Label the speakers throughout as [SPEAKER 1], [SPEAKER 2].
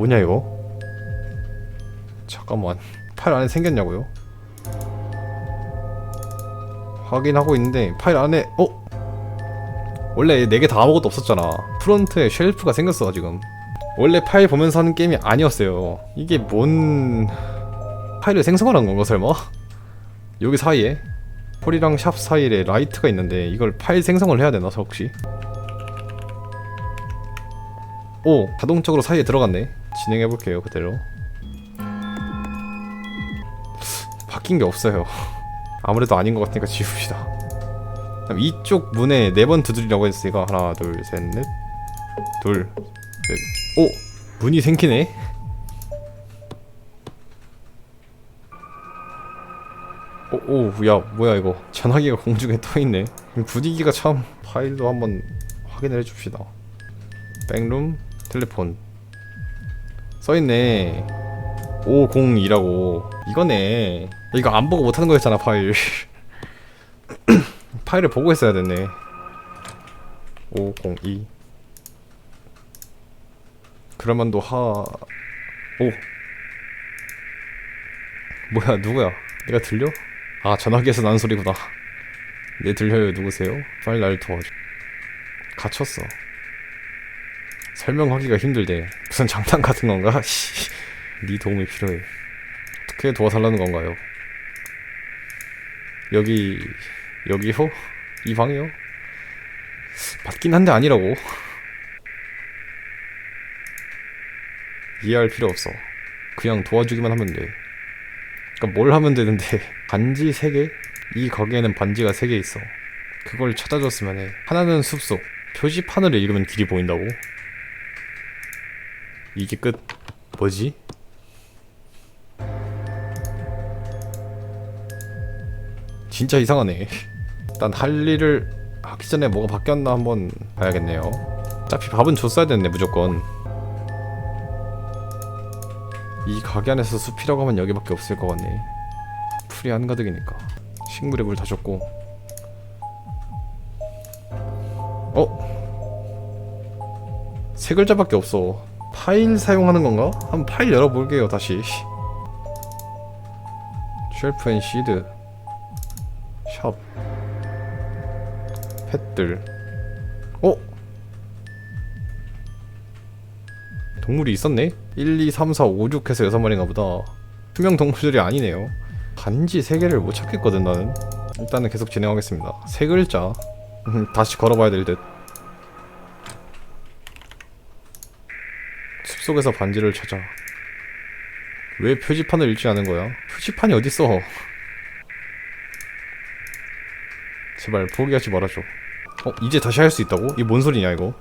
[SPEAKER 1] 뭐냐 이거? 잠깐만 파일 안에 생겼냐고요? 확인하고 있는데 파일 안에 어? 원래 4개 다 아무것도 없었잖아 프론트에 쉘프가 생겼어 지금 원래 파일 보면서 하는 게임이 아니었어요 이게 뭔 파일을 생성하는 건가 설마? 여기 사이에 폴이랑 샵 사이에 라이트가 있는데 이걸 파일 생성을 해야 되나 혹시? 오 자동적으로 사이에 들어갔네 진행해 볼게요 그대로. 바뀐 게 없어요. 아무래도 아닌 것 같으니까 지웁시다. 이쪽 문에 네 번 두드리라고 했으니까 하나 둘셋넷둘셋오! 문이 생기네. 오 오 야 뭐야 이거. 전화기가 공중에 떠있네. 분위기가 참 파일도 한번 확인을 해줍시다. 백룸 텔레폰 써있네. 502라고. 이거네. 이거 안 보고 못하는 거였잖아 파일. 파일을 보고 했어야 됐네. 502 그러면 도 하... 오. 뭐야 누구야? 내가 들려? 아 전화기에서 나는 소리구나. 네 들려요. 누구세요? 빨리 날 도와줘. 갇혔어 설명하기가 힘들대 무슨 장난 같은 건가? 씨, 네 도움이 필요해 어떻게 도와달라는 건가요? 여기 여기요? 이 방이요? 맞긴 한데 아니라고 이해할 필요 없어 그냥 도와주기만 하면 돼 그니까 뭘 하면 되는데 반지 3개? 이 가게에는 반지가 3개 있어 그걸 찾아줬으면 해 하나는 숲속 표지판을 읽으면 길이 보인다고? 이게 끝 뭐지? 진짜 이상하네. 일단 할 일을 하기 전에 뭐가 바뀌었나 한번 봐야겠네요. 어차피 밥은 줬어야 됐네 무조건. 이 가게 안에서 숲이라고 하면 여기밖에 없을 것 같네. 풀이 한가득이니까. 식물에 물다 줬고. 어? 세 글자밖에 없어 파일 사용하는 건가? 한번 파일 열어볼게요 다시. 쉘프 앤 시드. 샵. 펫들. 어? 동물이 있었네? 1, 2, 3, 4, 5, 6 해서 6마리인가 보다. 투명 동물들이 아니네요. 간지 3개를 못 찾겠거든 나는. 일단은 계속 진행하겠습니다. 세 글자. 음, 다시 걸어봐야 될듯 숲속에서 반지를 찾아. 왜 표지판을 읽지 않은 거야? 표지판이 어딨어? 제발 포기하지 말아줘. 어 이제 다시 할 수 있다고? 이게 뭔 소리냐 이거?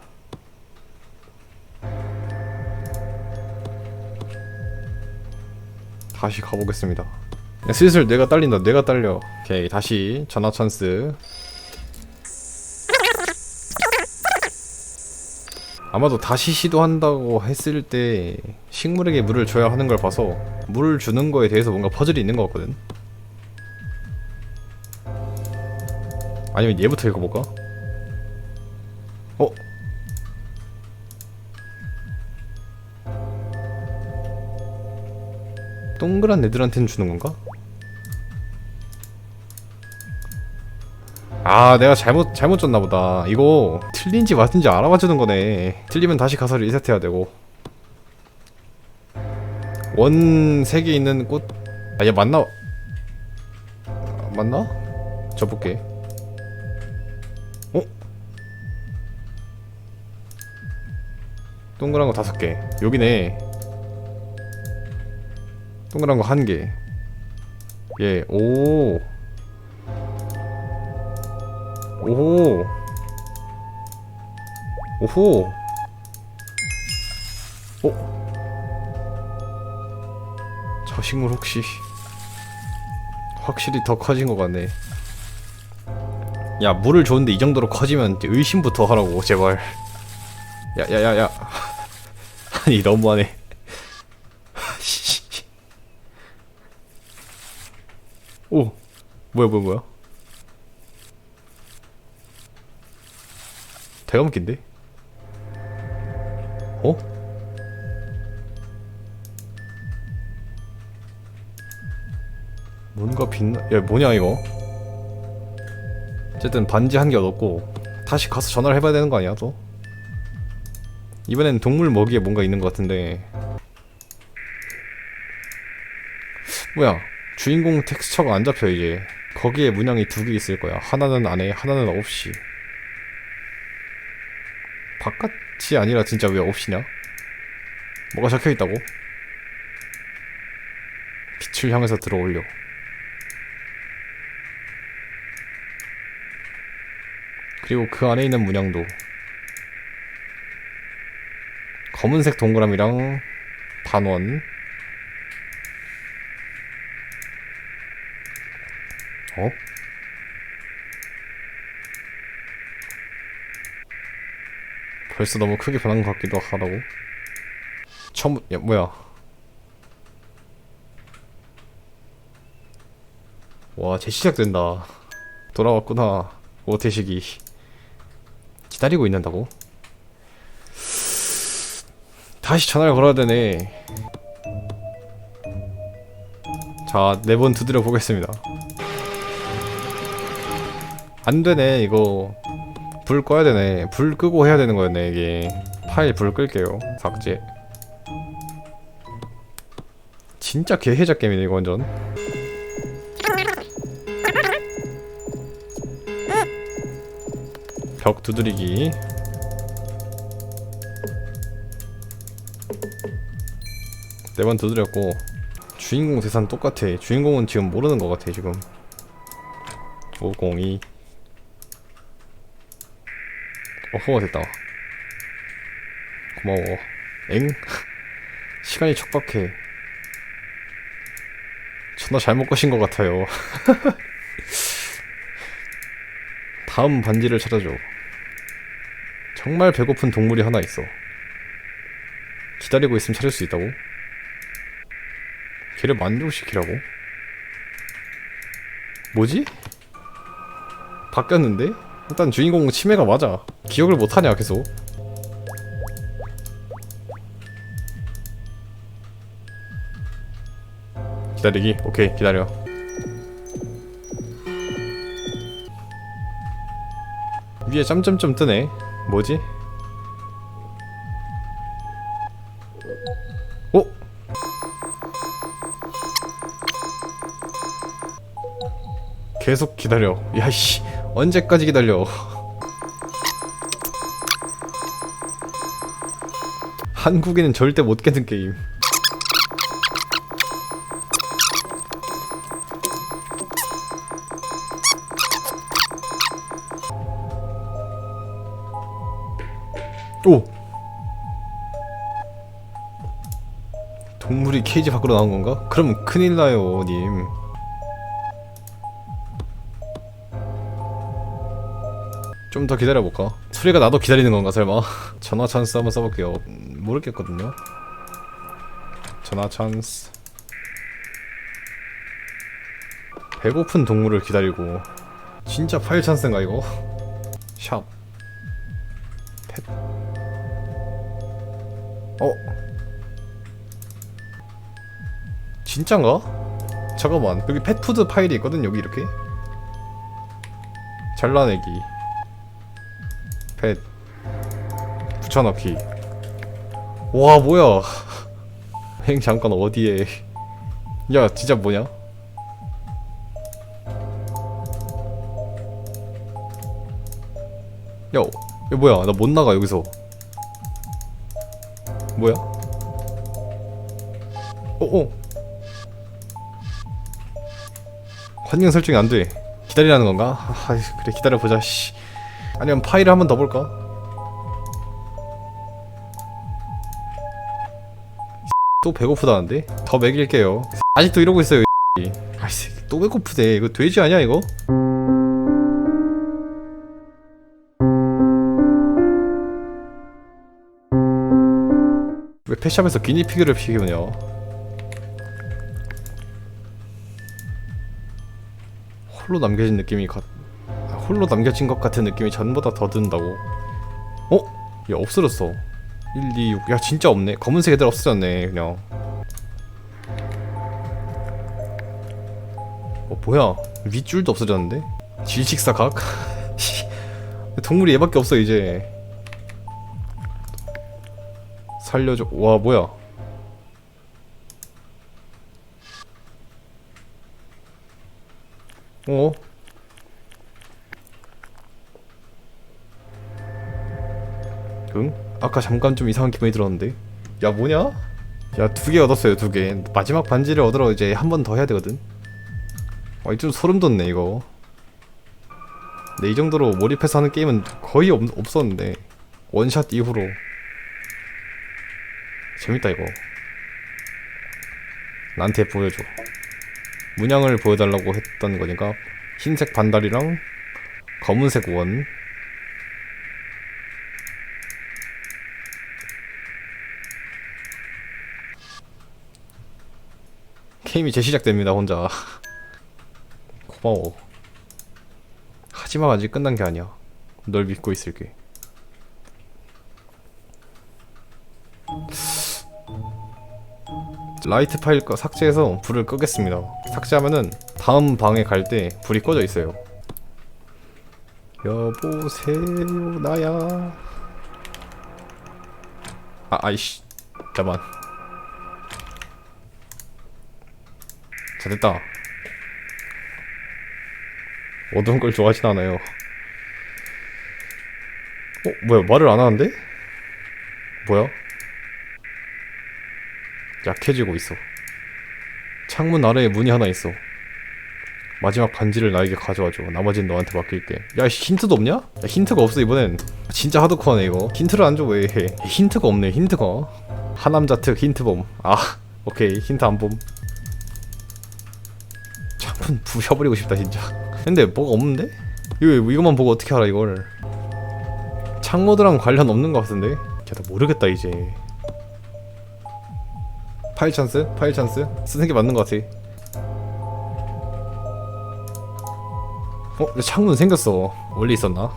[SPEAKER 1] 다시 가보겠습니다. 야, 슬슬 뇌가 딸린다. 뇌가 딸려. 오케이 다시 전화 찬스 아마도 다시 시도한다고 했을 때 식물에게 물을 줘야 하는 걸 봐서 물을 주는 거에 대해서 뭔가 퍼즐이 있는 것 같거든 아니면 얘부터 읽어볼까? 어? 동그란 애들한테는 주는 건가? 아 내가 잘못 잘못 줬나 보다 이거 틀린지 맞은지 알아봐 주는 거네 틀리면 다시 가서 리셋해야 되고 원 3개 있는 꽃 아 얘 맞나? 아, 맞나? 접을게 어? 동그란 거 다섯 개 여기네 동그란 거 한 개. 예, 오. 오호. 오호. 어? 저 식물 혹시 확실히 더 커진 것 같네. 야, 물을 줬는데 이 정도로 커지면 의심부터 하라고, 제발. 야, 야, 야, 야. 아니, 너무하네. 오 뭐야 뭐야 뭐야 대가 묶인데? 어? 뭔가 빛나.. 야 뭐냐 이거 어쨌든 반지 한 개 얻었고 다시 가서 전화를 해봐야 되는 거 아니야 또? 이번엔 동물 먹이에 뭔가 있는 것 같은데 뭐야 주인공 텍스처가 안 잡혀 이제 거기에 문양이 두 개 있을 거야 하나는 안에 하나는 없이 바깥이 아니라 진짜 왜 없이냐? 뭐가 적혀 있다고? 빛을 향해서 들어올려 그리고 그 안에 있는 문양도 검은색 동그라미랑 단원 어? 벌써 너무 크게 변한 것 같기도 하다고. 처음 야 뭐야? 와 재시작된다. 돌아왔구나. 오태식이. 기다리고 있는다고? 다시 전화를 걸어야 되네. 자 네 번 두드려 보겠습니다. 안 되네 이거 불 꺼야 되네. 불 끄고 해야 되는 거였네 이게. 파일 불 끌게요 삭제. 진짜 개해작 게임이네 이거 완전. 벽 두드리기. 네 번 두드렸고 주인공 대사는 똑같아. 주인공은 지금 모르는 것 같아 지금. 502 어허 됐다 고마워 엥? 시간이 촉박해 전화 잘못 거신 것 같아요 다음 반지를 찾아줘 정말 배고픈 동물이 하나 있어 기다리고 있으면 찾을 수 있다고? 걔를 만족시키라고? 뭐지? 바뀌었는데? 일단 주인공 치매가 맞아 기억을 못하냐 계속 기다리기? 오케이 기다려 위에 점점점 뜨네 뭐지? 어? 계속 기다려 야씨 언제까지 기다려 한국인은 절대 못 깨는 게임 오! 동물이 케이지 밖으로 나온 건가? 그럼 큰일 나요, 님. 좀 더 기다려볼까? 소리가 나도 기다리는 건가, 설마? 전화 찬스 한번 써볼게요. 음, 모르겠거든요. 전화 찬스. 배고픈 동물을 기다리고. 진짜 파일 찬스인가, 이거? 샵. 어? 진짠가? 잠깐만 여기 펫푸드 파일이 있거든 여기 이렇게 잘라내기 펫 붙여넣기 와 뭐야 행 잠깐 어디에 야 진짜 뭐냐 야, 야 뭐야 나 못 나가 여기서 뭐야? 어, 어. 환경 설정이 안 돼. 기다리라는 건가? 아, 그래 기다려보자. 씨. 아니면 파일을 한 번 더 볼까? 또 배고프다는데? 더 먹일게요. 아직도 이러고 있어요. 이 아이씨, 또 배고프대. 이거 돼지 아니야 이거? 왜 펫샵에서 기니피그를 피우냐? 홀로 남겨진 느낌이 가... 홀로 남겨진 것 같은 느낌이 전보다 더 든다고. 어? 야 없어졌어. 1, 2, 6. 야 진짜 없네. 검은색 애들 없어졌네 그냥. 뭐야 윗줄도 없어졌는데? 질식사각? 씨, 동물이 얘밖에 없어 이제 살려줘 와 뭐야 어? 응? 아까 잠깐 좀 이상한 기분이 들었는데. 야 뭐냐? 야 두 개 얻었어요 두개. 마지막 반지를 얻으러 이제 한 번 더 해야 되거든. 아, 좀 소름 돋네 이거. 근데 이 정도로 몰입해서 하는 게임은 거의 없, 없었는데. 원샷 이후로. 재밌다 이거. 나한테 보여줘. 문양을 보여달라고 했던 거니까 흰색 반달이랑 검은색 원 게임이 재시작됩니다 혼자. 고마워. 하지만 아직 끝난 게 아니야. 널 믿고 있을게. 라이트 파일 거 삭제해서 불을 끄겠습니다. 삭제하면은 다음 방에 갈 때 불이 꺼져 있어요. 여보세요 나야. 아 아이씨. 잠만 자 됐다. 어두운 걸 좋아하진 않아요. 어 뭐야 말을 안 하는데? 뭐야? 약해지고 있어. 창문 아래에 문이 하나 있어. 마지막 반지를 나에게 가져와줘. 나머지는 너한테 맡길게. 야 씨, 힌트도 없냐? 야, 힌트가 없어 이번엔. 진짜 하드코어네 이거. 힌트를 안 줘 왜 힌트가 없네 힌트가. 하남자 특 힌트범. 아 오케이. 힌트 안봄. 창 문 부셔버리고 싶다 진짜 근데 뭐가 없는데? 이거 이거만 보고 어떻게 알아 이걸 창모드랑 관련 없는 것 같은데? 야나 모르겠다 이제 파일 찬스? 파일 찬스? 쓰는 게 맞는 것 같아 어? 내 창문 생겼어 원래 있었나?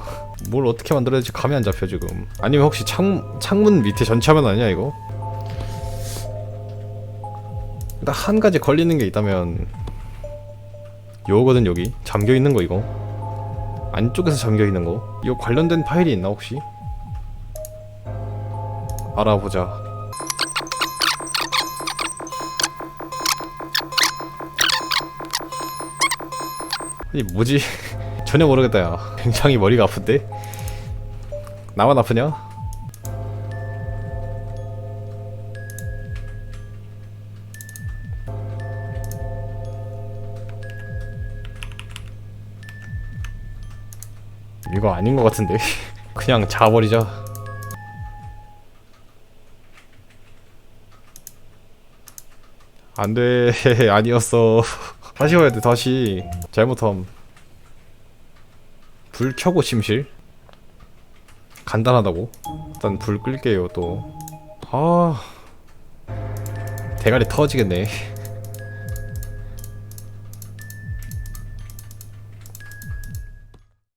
[SPEAKER 1] 뭘 어떻게 만들어야 될지 감이 안 잡혀 지금 아니면 혹시 창, 창문 밑에 전체 화면 아니야 이거? 일단 한 가지 걸리는 게 있다면 요거거든 여기. 잠겨 있는 거 이거. 안쪽에서 잠겨 있는 거. 이거 관련된 파일이 있나 혹시? 알아보자. 아니 뭐지? 전혀 모르겠다 야. 굉장히 머리가 아픈데? 나만 아프냐? 거 아닌 것 같은데. 그냥 자버리자 안돼. 아니었어. 다시 와야 돼 다시. 잘못함. 불 켜고 침실? 간단하다고? 일단 불 끌게요 또아 대가리 터지겠네